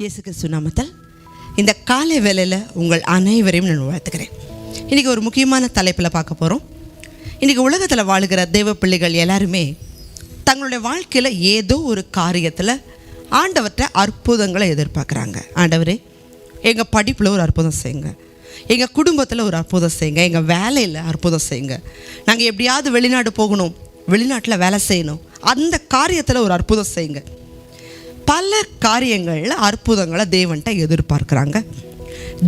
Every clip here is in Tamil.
இயேசு கிறிஸ்து நாமத்தில் இந்த காலை வேலையில் உங்கள் அனைவரையும் நான் வாழ்த்துக்கிறேன். இன்றைக்கி ஒரு முக்கியமான தலைப்பில் பார்க்க போகிறோம் இன்றைக்கி உலகத்தில் வாழுகிற தெய்வ பிள்ளைகள் எல்லாருமே தங்களுடைய வாழ்க்கையில் ஏதோ ஒரு காரியத்தில் ஆண்டவர்கிட்ட அற்புதங்களை எதிர்பார்க்குறாங்க. ஆண்டவரே எங்கள் படிப்பில் ஒரு அற்புதம் செய்யுங்க. எங்கள் குடும்பத்தில் ஒரு அற்புதம் செய்யுங்க. எங்கள் வேலையில் அற்புதம் செய்யுங்க. நாங்கள் எப்படியாவது வெளிநாடு போகணும் வெளிநாட்டில் வேலை செய்யணும். அந்த காரியத்தில் ஒரு அற்புதம் செய்யுங்க. பல காரியங்களில் அற்புதங்களை தேவன்கிட்ட எதிர்பார்க்குறாங்க.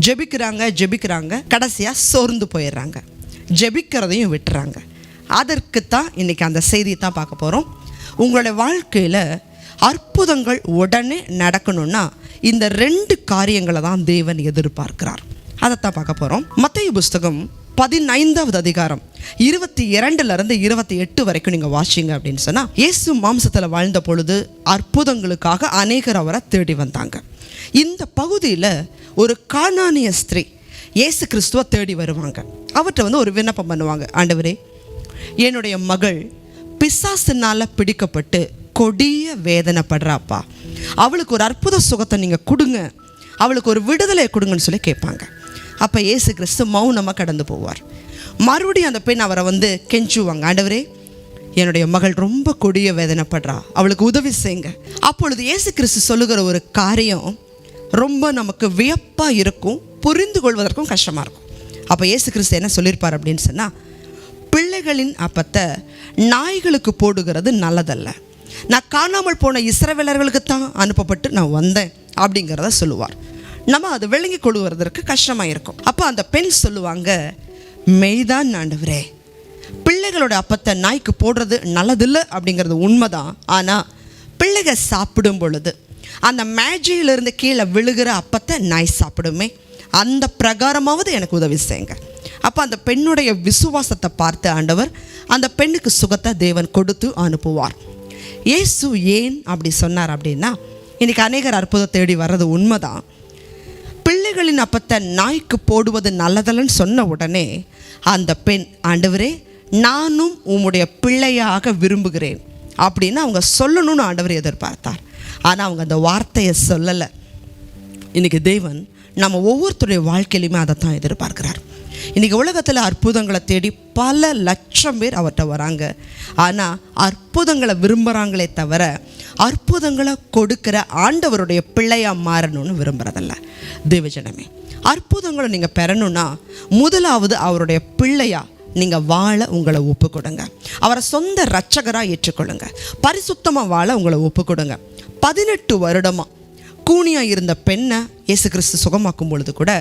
ஜெபிக்கிறாங்க ஜெபிக்கிறாங்க. கடைசியாக சோர்ந்து போயிடுறாங்க. ஜெபிக்கிறதையும் விட்டுறாங்க. அதற்கு தான் இன்றைக்கி அந்த செய்தியை தான் பார்க்க போகிறோம் உங்களுடைய வாழ்க்கையில் அற்புதங்கள் உடனே நடக்கணும்னா இந்த ரெண்டு காரியங்களை தான் தேவன் எதிர்பார்க்கிறார். அதைத்தான் பார்க்க போகிறோம் மத்திய புஸ்தகம் பதினைந்தாவது அதிகாரம். இருபத்தி இரண்டுல இருந்து இருபத்தி எட்டு வரைக்கும் நீங்க வாசிங்க அப்படின்னு சொன்னா இயேசு மாம்சத்துல வாழ்ந்த பொழுது அற்புதங்களுக்காக அநேகர் அவரை தேடி வந்தாங்க. இந்த பகுதியில் ஒரு காணானிய ஸ்திரீ இயேசு கிறிஸ்துவ தேடி வருவாங்க. அவர்கிட்ட வந்து ஒரு விண்ணப்பம் பண்ணுவாங்க. ஆண்டவரே என்னுடைய மகள் பிசாசினால் பிடிக்கப்பட்டு கொடிய வேதனைப்படுறாப்பா. அவளுக்கு ஒரு அற்புத சுகத்தை நீங்கள் கொடுங்க. அவளுக்கு ஒரு விடுதலை கொடுங்கன்னு சொல்லி கேட்பாங்க. அப்போ இயேசு கிறிஸ்து மௌனமாக கடந்து போவார். மறுபடியும் அந்த பெண் அவரை வந்து கெஞ்சுவாங்க ஆண்டவரே என்னுடைய மகள் ரொம்ப கொடிய வேதனைப்படுறா அவளுக்கு உதவி செய்யுங்க. அப்பொழுது இயேசு கிறிஸ்து சொல்லுகிற ஒரு காரியம் ரொம்ப நமக்கு வியப்பாக இருக்கும் புரிந்து கொள்வதற்கும் கஷ்டமாக இருக்கும். அப்போ இயேசு கிறிஸ்து என்ன சொல்லியிருப்பார் அப்படின்னு சொன்னால் பிள்ளைகளின் அப்பத்தை நாய்களுக்கு போடுகிறது நல்லதல்ல. நான் காணாமல் போன இஸ்ரவேலர்களுக்கு தான் அனுப்பப்பட்டு நான் வந்தேன் அப்படிங்கிறத சொல்லுவார். நம்ம அதை விளங்கி கொள்வதற்கு கஷ்டமாக இருக்கும். அப்போ அந்த பெண் சொல்லுவாங்க மெய்தான் ஆண்டவரே பிள்ளைகளோட அப்பத்தை நாய்க்கு போடுறது நல்லதில்லை அப்படிங்கிறது உண்மைதான். ஆனால் பிள்ளைக சாப்பிடும் பொழுது அந்த மேஜையிலிருந்து கீழே விழுகிற அப்பத்தை நாய் சாப்பிடுமே. அந்த பிரகாரமாவது எனக்கு உதவி செய்யுங்க. அப்போ அந்த பெண்ணுடைய விசுவாசத்தை பார்த்த ஆண்டவர் அந்த பெண்ணுக்கு சுகத்தை தேவன் கொடுத்து அனுப்புவார். ஏசு ஏன்? அப்படி சொன்னார் அப்படின்னா இன்றைக்கி அநேகர் அற்புதம் தேடி வர்றது உண்மைதான். பிள்ளைகளின் அப்பத்தை நாய்க்கு போடுவது நல்லதல்லன்னு சொன்ன உடனே அந்த பெண் ஆண்டவரே நானும் உம்முடைய பிள்ளையாக விரும்புகிறேன். அப்படின்னு அவங்க சொல்லணும்னு ஆண்டவர் எதிர்பார்த்தார். ஆனால் அவங்க அந்த வார்த்தையை சொல்லலை. இன்றைக்கி தேவன் நம்ம ஒவ்வொருத்தருடைய வாழ்க்கையிலையுமே அதை தான் எதிர்பார்க்கிறார். இன்றைக்கி உலகத்தில் அற்புதங்களை தேடி பல லட்சம் பேர் அவர்கிட்ட வராங்க. ஆனால் அற்புதங்களை விரும்புகிறாங்களே தவிர அற்புதங்களை கொடுக்கிற ஆண்டவருடைய பிள்ளையாக மாறணும்னு விரும்புகிறதில்ல தேவஜனமே அற்புதங்களை நீங்கள் பெறணும்னா முதலாவது அவருடைய பிள்ளையாக நீங்கள் வாழ உங்களை ஒப்பு கொடுங்க அவரை சொந்த ரட்சகராக ஏற்றுக்கொள்ளுங்க. பரிசுத்தமாக வாழ உங்களை ஒப்பு கொடுங்க பதினெட்டு வருடமாக கூனியாக இருந்த பெண்ணை இயேசு கிறிஸ்து சுகமாக்கும் பொழுது கூட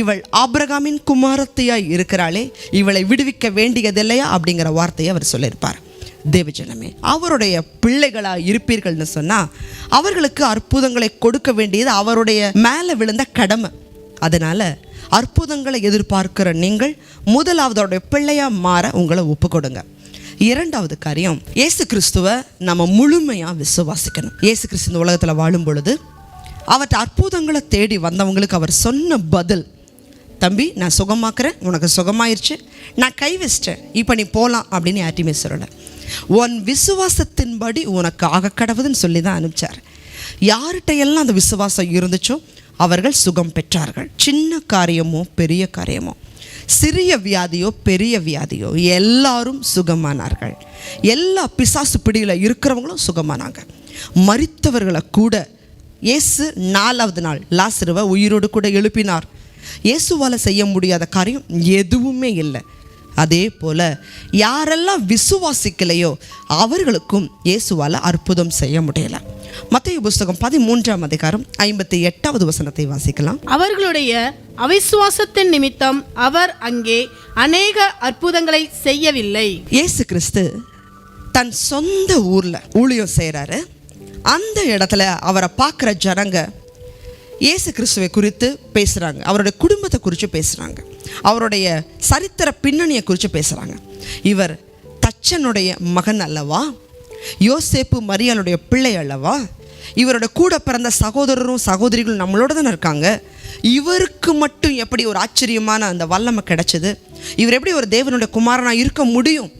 இவள் ஆபிரகாமின் குமாரத்தையாக இருக்கிறாளே இவளை விடுவிக்க வேண்டியதில்லையா அப்படிங்கிற வார்த்தையை அவர் சொல்லியிருப்பார். தேவஜனமே அவருடைய பிள்ளைகளாக இருப்பீர்கள்னு சொன்னால் அவர்களுக்கு அற்புதங்களை கொடுக்க வேண்டியது அவருடைய மேலே விழுந்த கடமை. அதனால் அற்புதங்களை எதிர்பார்க்கிற நீங்கள் முதலாவது அவருடைய மாற உங்களை ஒப்பு கொடுங்க இரண்டாவது காரியம் இயேசு கிறிஸ்துவை நம்ம முழுமையாக விசுவாசிக்கணும். இயேசு கிறிஸ்து இந்த உலகத்தில் வாழும் பொழுது அவற்றை அற்புதங்களை தேடி வந்தவங்களுக்கு அவர் சொன்ன பதில் தம்பி நான் சுகமாக்குறேன் உனக்கு சுகமாயிருச்சு. நான் கை வச்சிட்டேன். இப்போ நீ போகலாம் அப்படின்னு யார்ட்டையுமே சொல்லலை. உன் விசுவாசத்தின்படி உனக்கு ஆக கடவுதுன்னு சொல்லி தான் அனுப்பிச்சார். யார்கிட்ட எல்லாம் அந்த விசுவாசம் இருந்துச்சோ அவர்கள் சுகம் பெற்றார்கள். சின்ன காரியமோ பெரிய காரியமோ. சிறிய வியாதியோ பெரிய வியாதியோ எல்லாரும் சுகமானார்கள். எல்லா பிசாசு பிடியில் இருக்கிறவங்களும் சுகமானாங்க. மறித்தவர்களை கூட இயேசு நாலாவது நாள் லாசருவை உயிரோடு கூட எழுப்பினார். இயேசுவால் செய்ய முடியாத காரியம் எதுவுமே இல்லை. அதே போல் யாரெல்லாம் விசுவாசிக்கலையோ அவர்களுக்கும் இயேசுவால் அற்புதம் செய்ய முடியல. மத்திய புஸ்தகம் பதிமூன்றாம் அதிகாரம் ஐம்பத்தி எட்டாவது வசனத்தை வாசிக்கலாம். அவர்களுடைய அவிசுவாசத்தின் நிமித்தம் அவர் அங்கே அநேக அற்புதங்களை செய்யவில்லை. இயேசு கிறிஸ்து தன் சொந்த ஊரில் ஊழியம் செய்கிறாரு அந்த இடத்துல அவரை பார்க்குற ஜனங்க இயேசு கிறிஸ்துவை குறித்து பேசுகிறாங்க அவருடைய குடும்பத்தை குறித்து பேசுகிறாங்க அவருடைய சரித்திர பின்னணியை குறித்து பேசுகிறாங்க இவர் தச்சனுடைய மகன் அல்லவா? யோசேப்பு மரியாளுடைய பிள்ளை அல்லவா? இவரோட கூட பிறந்த சகோதரரும் சகோதரிகளும் நம்மளோட தானே இருக்காங்க. இவருக்கு மட்டும் எப்படி ஒரு ஆச்சரியமான அந்த வல்லமை கிடைச்சது? இவர் எப்படி ஒரு தேவனுடைய குமாரனாக இருக்க முடியும்?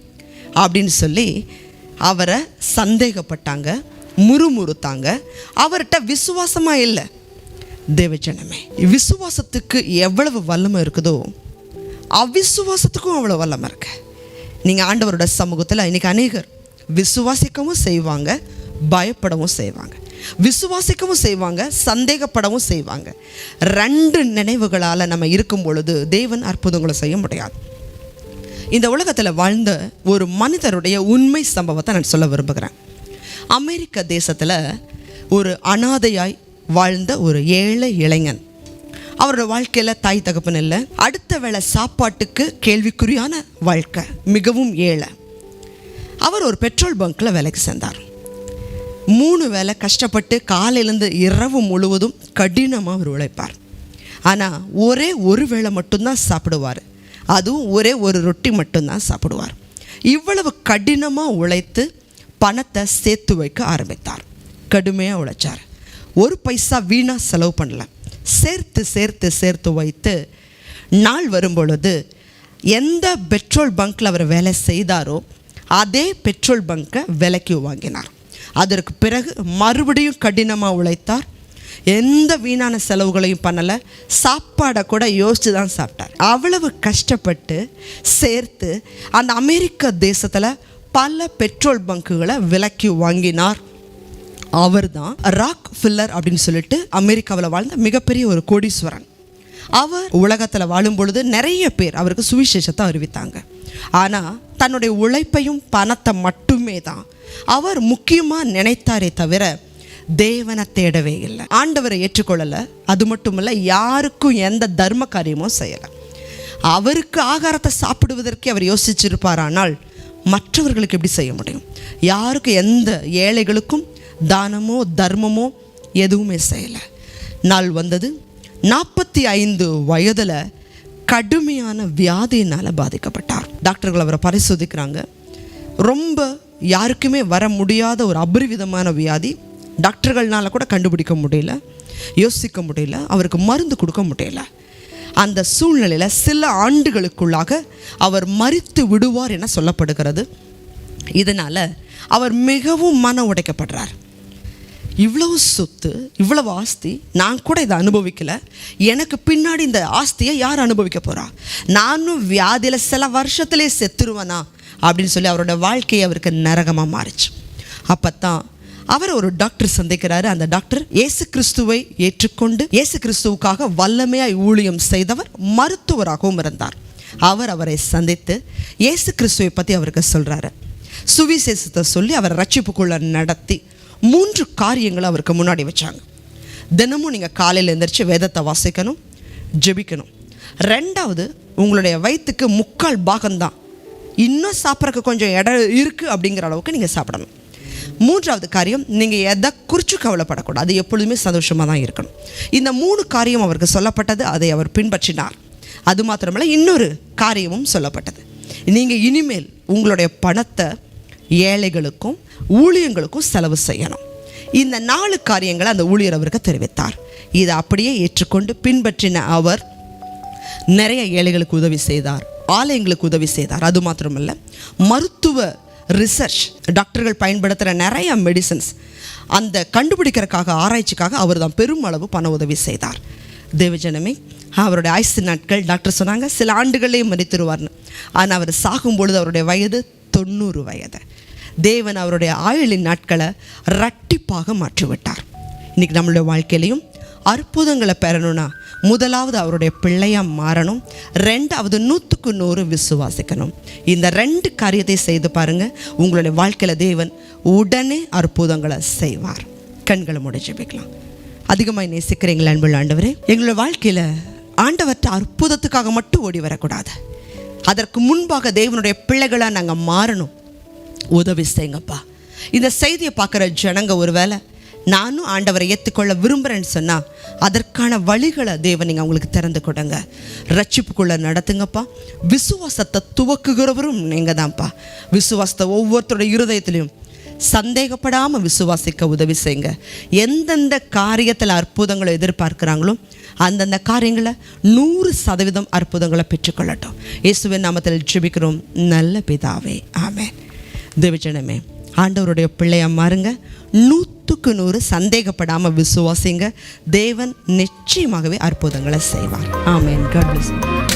அப்படின்னு சொல்லி அவரை சந்தேகப்பட்டாங்க. முறுமுறுத்தாங்க. அவர்கிட்ட விசுவாசமாக இல்லை. தேவஜனமே விசுவாசத்துக்கு எவ்வளவு வல்லமை இருக்குதோ அவிசுவாசத்துக்கும் அவ்வளோ வல்லமை இருக்கு. நீங்கள் ஆண்டவரோட சமூகத்தில் இன்னைக்கு அநேகர் விசுவாசிக்கவும் செய்வாங்க பயப்படவும் செய்வாங்க. விசுவாசிக்கவும் செய்வாங்க சந்தேகப்படவும் செய்வாங்க. ரெண்டு நினைவுகளால் நம்ம இருக்கும் பொழுது தேவன் அற்புதங்களை செய்ய முடியாது. இந்த உலகத்தில் வாழ்ந்த ஒரு மனிதருடைய உண்மை சம்பவத்தை நான் சொல்ல விரும்புகிறேன். அமெரிக்க தேசத்தில் ஒரு அனாதையாய் வாழ்ந்த ஒரு ஏழை இளைஞன். அவரோட வாழ்க்கையில் தாய் தகப்பன் இல்லை. அடுத்த வேளை சாப்பாட்டுக்கு கேள்விக்குறியான வாழ்க்கை மிகவும் ஏழை. அவர் ஒரு பெட்ரோல் பங்க்கில் வேலைக்கு சேர்ந்தார். மூணு வேளை கஷ்டப்பட்டு காலையிலேருந்து இரவு முழுவதும் கடினமாக அவர் உழைப்பார். ஆனால் ஒரே ஒரு வேளை மட்டும்தான் சாப்பிடுவார். அதுவும் ஒரே ஒரு ரொட்டி மட்டும்தான் சாப்பிடுவார். இவ்வளவு கடினமாக உழைத்து பணத்தை சேர்த்து வைக்க ஆரம்பித்தார். கடுமையாக உழைச்சார். ஒரு பைசா வீணாக செலவு பண்ணல. சேர்த்து சேர்த்து சேர்த்து வைத்து நாள் வரும்பொழுது எந்த பெட்ரோல் பங்க்கில் அவர் வேலை செய்தாரோ அதே பெட்ரோல் பங்க்கை விலைக்கு வாங்கினார். அதற்கு பிறகு மறுபடியும் கடினமாக உழைத்தார். எந்த வீணான செலவுகளையும் பண்ணலை. சாப்பாடை கூட யோசித்து தான் சாப்பிட்டார். அவ்வளவு கஷ்டப்பட்டு சேர்த்து அந்த அமெரிக்க தேசத்தில் பல பெட்ரோல் பங்குகளை விலைக்கு வாங்கினார். அவர் தான் ராக் ஃபில்லர் அப்படின்னு சொல்லிட்டு அமெரிக்காவில் வாழ்ந்த மிகப்பெரிய ஒரு கோடீஸ்வரன். அவர் உலகத்தில் வாழும் பொழுது நிறைய பேர் அவருக்கு சுவிசேஷத்தை அறிவித்தாங்க. ஆனால் தன்னுடைய உழைப்பையும் பணத்தை மட்டுமே தான் அவர் முக்கியமாக நினைத்தாரே தவிர தேவனை தேடவே இல்லை. ஆண்டவரை ஏற்றுக்கொள்ளலை. அது மட்டும் இல்லை யாருக்கும் எந்த தர்ம காரியமும் செய்யலை. அவருக்கு ஆகாரத்தை சாப்பிடுவதற்கே அவர் யோசிச்சிருப்பாரானால் மற்றவர்களுக்கு எப்படி செய்ய முடியும்? யாருக்கு எந்த ஏழைகளுக்கும் தானமோ தர்மமோ எதுவுமே செய்யலை. நாள் வந்தது. நாற்பத்தி ஐந்து வயதில் கடுமையான வியாதியினால் பாதிக்கப்பட்டார். டாக்டர்கள் அவரை பரிசோதிக்கிறாங்க. ரொம்ப யாருக்குமே வர முடியாத ஒரு அபரிவிதமான வியாதி. டாக்டர்கள்னால கூட கண்டுபிடிக்க முடியல. யோசிக்க முடியல. அவருக்கு மருந்து கொடுக்க முடியல. அந்த சூழ்நிலையில் சில ஆண்டுகளுக்குள்ளாக அவர் மறித்து விடுவார் என சொல்லப்படுகிறது. இதனால் அவர் மிகவும் மன உடைக்கப்படுறார். இவ்வளவு சொத்து இவ்வளவு ஆஸ்தி நான் கூட இதை அனுபவிக்கலை. எனக்கு பின்னாடி இந்த ஆஸ்தியை யார் அனுபவிக்க போகிறா நானும் வியாதியில் சில வருஷத்துலேயே செத்துருவேனா? அப்படின்னு சொல்லி அவரோட வாழ்க்கையை அவருக்கு நரகமாக மாறிச்சு. அப்பத்தான் அவர் ஒரு டாக்டர் சந்திக்கிறாரு. அந்த டாக்டர் இயேசு கிறிஸ்துவை ஏற்றுக்கொண்டு இயேசு கிறிஸ்துவுக்காக வல்லமையாய் ஊழியம் செய்தவர் மருத்துவராகவும் இருந்தார். அவர் அவரை சந்தித்து இயேசு கிறிஸ்துவை பற்றி அவருக்கு சொல்கிறாரு சுவிசேஷத்தை சொல்லி அவரை ரட்சிப்புக்குள்ள நடத்தி மூன்று காரியங்களை அவருக்கு முன்னாடி வச்சாங்க. தினமும் நீங்கள் காலையில் எழுந்திரிச்சு வேதத்தை வாசிக்கணும் ஜெபிக்கணும். ரெண்டாவது உங்களுடைய வயிற்றுக்கு முக்கால் பாகம்தான். இன்னும் சாப்பிட்றதுக்கு கொஞ்சம் இடம் இருக்குது அப்படிங்கிற அளவுக்கு நீங்கள் சாப்பிடணும். மூன்றாவது காரியம் நீங்கள் எதை குறித்து கவலைப்படக்கூடாது. அது எப்பொழுதுமே சந்தோஷமாக தான் இருக்கணும். இந்த மூணு காரியம் அவருக்கு சொல்லப்பட்டது அதை அவர் பின்பற்றினார். அது மாத்திரமல்ல இன்னொரு காரியமும் சொல்லப்பட்டது. நீங்கள் இனிமேல் உங்களுடைய பணத்தை ஏழைகளுக்கும் ஊழியங்களுக்கும் செலவு செய்யணும். இந்த நாலு காரியங்களை அந்த ஊழியர் அவருக்கு தெரிவித்தார். இதை அப்படியே ஏற்றுக்கொண்டு பின்பற்றின அவர் நிறைய ஏழைகளுக்கு உதவி செய்தார் ஆலயங்களுக்கு உதவி செய்தார். அது மாத்திரமல்ல மருத்துவ ரிசர்ச் டாக்டர்கள் பயன்படுத்துகிற நிறைய மெடிசன்ஸ் அந்த கண்டுபிடிக்கிறதுக்காக ஆராய்ச்சிக்காக அவர் தான் பெருமளவு பண உதவி செய்தார். தேவஜனமே அவருடைய ஆயுசு நாட்கள் டாக்டர் சொன்னாங்க சில ஆண்டுகளே மறித்துருவார்னு ஆனால் அவர் சாகும் பொழுது அவருடைய வயது தொண்ணூறு வயது. தேவன் அவருடைய ஆயுளின் நாட்களை ரட்டிப்பாக மாற்றிவிட்டார். இன்றைக்கி நம்மளுடைய வாழ்க்கையிலையும் அற்புதங்களை பெறணும்னா முதலாவது அவருடைய பிள்ளையாக மாறணும். ரெண்டாவது நூற்றுக்கு நூறு விசுவாசிக்கணும். இந்த ரெண்டு காரியத்தை செய்து பாருங்கள் உங்களுடைய வாழ்க்கையில் தேவன் உடனே அற்புதங்களை செய்வார். கண்களை முடிச்சு வைக்கலாம். அதிகமாக நேசிக்கிறீங்களா அன்புள்ள ஆண்டவரே. எங்களுடைய வாழ்க்கையில் ஆண்டவர்கிட்ட அற்புதத்துக்காக மட்டும் ஓடி வரக்கூடாது. அதற்கு முன்பாக தேவனுடைய பிள்ளைகளாக நாங்கள் மாறணும். உதவி செய்யுங்கப்பா. இந்த செய்தியை பார்க்குற ஜனங்க ஒருவேளை நானும் ஆண்டவரை ஏற்றுக்கொள்ள விரும்புகிறேன்னு சொன்னால் அதற்கான வழிகளை தேவன் நீங்கள் அவங்களுக்கு திறந்து கொடுங்க. ரட்சிப்புக்குள்ளே நடத்துங்கப்பா. விசுவாசத்தை துவக்குகிறவரும் நீங்கள் தான்ப்பா விசுவாசத்தை ஒவ்வொருத்தரோட இருதயத்திலையும் சந்தேகப்படாமல் விசுவாசிக்க உதவி செய்யுங்க. எந்தெந்த காரியத்தில் அற்புதங்களை எதிர்பார்க்குறாங்களோ அந்தந்த காரியங்களை நூறு சதவீதம் அற்புதங்களை பெற்றுக்கொள்ளட்டும். இயேசுவின் நாமத்தில் ஜெபிக்கிறோம். நல்ல பிதாவே. ஆமே தேவஜனமே ஆண்டவருடைய பிள்ளையாக மாறுங்க. நூற்றுக்கு நூறு சந்தேகப்படாமல் விசுவாசிங்க. தேவன் நிச்சயமாகவே அற்புதங்களை செய்வார். ஆமேன். God bless.